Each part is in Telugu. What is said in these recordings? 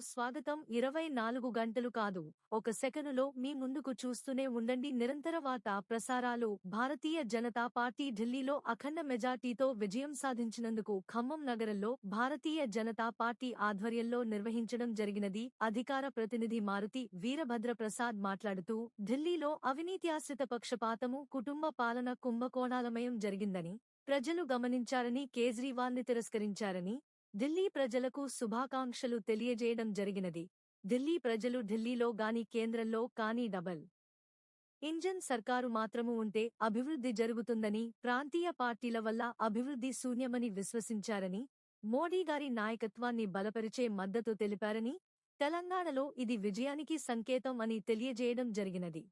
స్వాగతం ఇరవై నాలుగు గంటలు కాదు. ఒక సెకనులో మీ ముందుకు చూస్తూనే ఉండండి. నిరంతర వార్తా ప్రసారాలు భారతీయ జనతా పార్టీ ఢిల్లీలో అఖండ మెజార్టీతో విజయం సాధించినందుకు ఖమ్మం నగరంలో భారతీయ జనతా పార్టీ ఆధ్వర్యంలో నిర్వహించడం జరిగినది. అధికార ప్రతినిధి మారుతి వీరభద్ర ప్రసాద్ మాట్లాడుతూ ఢిల్లీలో అవినీత్యాశ్రిత పక్షపాతము కుటుంబ పాలన కుంభకోణాలమయం జరిగిందని ప్రజలు గమనించారని కేజ్రీవాల్ని తిరస్కరించారని ఢిల్లీ ప్రజలకు శుభాకాంక్షలు తెలియజేయడం జరిగినది. ఢిల్లీ ప్రజలు ఢిల్లీలో గాని కేంద్రంలో కానీ డబల్ ఇంజన్ సర్కారు మాత్రము ఉంటే అభివృద్ధి జరుగుతుందని ప్రాంతీయ పార్టీల వల్ల అభివృద్ధి శూన్యమని విశ్వసించారని మోడీ గారి నాయకత్వాన్ని బలపరిచే మద్దతు తెలిపారని తెలంగాణలో ఇది విజయానికి సంకేతం అని తెలియజేయడం జరిగినది.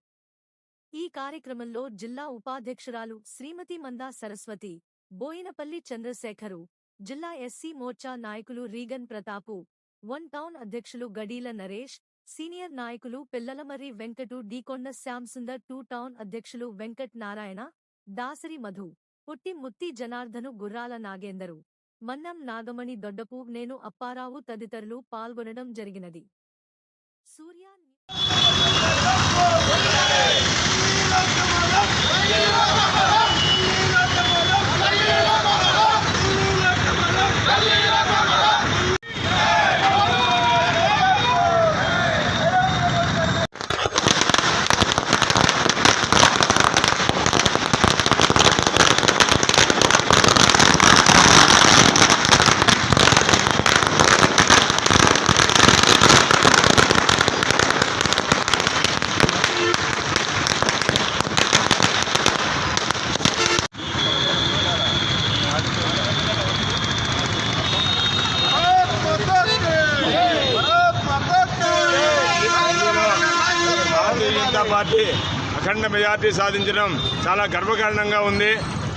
ఈ కార్యక్రమంలో జిల్లా ఉపాధ్యక్షురాలు శ్రీమతి మందా సరస్వతి బోయినపల్లి చంద్రశేఖరు జిల్లా ఎస్సీ మోర్చా నాయకులు రీగన్ ప్రతాపు వన్ టౌన్ అధ్యక్షులు గడీల నరేష్ సీనియర్ నాయకులు పిల్లలమర్రి వెంకటు డీకొండ శ్యాంసుందర్ టూ టౌన్ అధ్యక్షులు వెంకట్ నారాయణ దాసరి మధు పుట్టి ముత్తి జనార్దను గుర్రాల నాగేందరు మన్నం నాగమణి దొడ్డపు నేను అప్పారావు తదితరులు పాల్గొనడం జరిగినది. సూర్య పార్టీ అఖండ మెజార్టీ సాధించడం చాలా గర్వకారణంగా ఉంది.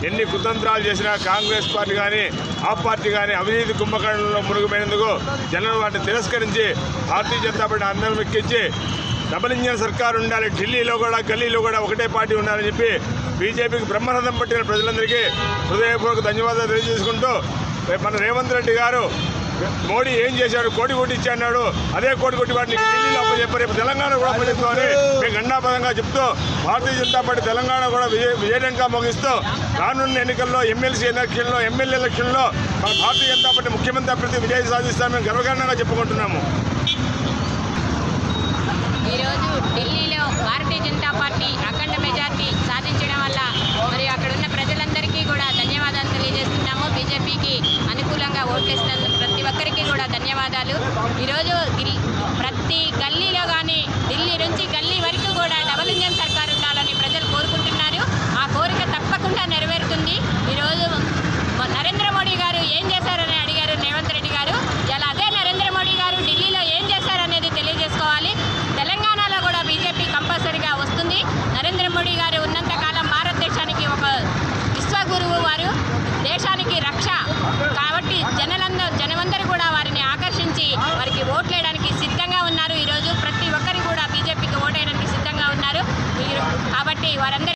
ఎన్ని కుతంత్రాలు చేసినా కాంగ్రెస్ పార్టీ కానీ ఆ పార్టీ కానీ అవినీతి కుంభకర్ణంలో మునిగిపోయినందుకు జనం వాటిని తిరస్కరించి భారతీయ జనతా పార్టీ అందరం ఎక్కించి డబల్ ఇంజన్ సర్కారు ఉండాలి ఢిల్లీలో కూడా గల్లీలో కూడా ఒకటే పార్టీ ఉండాలని చెప్పి బీజేపీకి బ్రహ్మరథం పట్టిన ప్రజలందరికీ హృదయపూర్వక ధన్యవాదాలు తెలియజేసుకుంటూ మన రేవంత్ రెడ్డి గారు మోడీ ఏం చేశాడు కోటి కోటి ఇచ్చాడు అదే కోటి కొట్టి వాటిని ఢిల్లీలో అప్పచెప్పారు రేపు తెలంగాణ కూడా అప్పచెప్తామని పదంగా చెప్తూ భారతీయ జనతా పార్టీ తెలంగాణ కూడా విజయ విజయడంగా ముగిస్తూ రానున్న ఎన్నికల్లో ఎమ్మెల్సీ ఎలక్షన్లో ఎమ్మెల్యే ఎలక్షన్లో మన భారతీయ జనతా పార్టీ ముఖ్యమంత్రి అభ్యర్థి విజయం సాధిస్తామని గర్వకారణంగా చెప్పుకుంటున్నాము. ఈరోజు ఢిల్లీలో భారతీయ జనతా పార్టీ అఖండ మెజార్టీ సాధించడం వల్ల మరి అక్కడ ఉన్న ప్రజలందరికీ కూడా ధన్యవాదాలు తెలియజేస్తున్నాము. బీజేపీకి అనుకూలంగా ఓట్లేసినందుకు ప్రతి ఒక్కరికి కూడా ధన్యవాదాలు. ఈరోజు దిల్- ప్రతి గల్లీలో కానీ ఢిల్లీ నుంచి గల్లీ వరకు కూడా డబుల్ ఇంజన్ సర్కార్ ఉండాలని ప్రజలు కోరుకుంటున్నారు ఆ కోరిక తప్పకుండా నెరవేరుతుంది ఈరోజు మ- నరేంద్ర మోడీ గారు ఏం చేశారని అడిగారు రేవంత్ రెడ్డి గారు ఇలా అదే నరేంద్ర మోడీ గారు ఢిల్లీలో ఏం చేశారనేది తెలియజేసుకోవాలి తెలంగాణలో కూడా బీజేపీ కంపల్సరీగా వస్తుంది నరేంద్ర మోడీ గారు ఉన్నంత కాలం భారతదేశానికి ఒక విశ్వగురువు వారు దేశానికి రక్ష కాబట్టి జనలందరూ జనమందరూ కూడా వారిని ఆకర్షించి వారికి ఓట్లేయడానికి సిద్ధంగా ఉన్నారు. ఈరోజు ప్రతి ఒక్కరు కూడా బీజేపీకి ఓటేయడానికి సిద్ధంగా ఉన్నారు. వీరు- కాబట్టి వారందరూ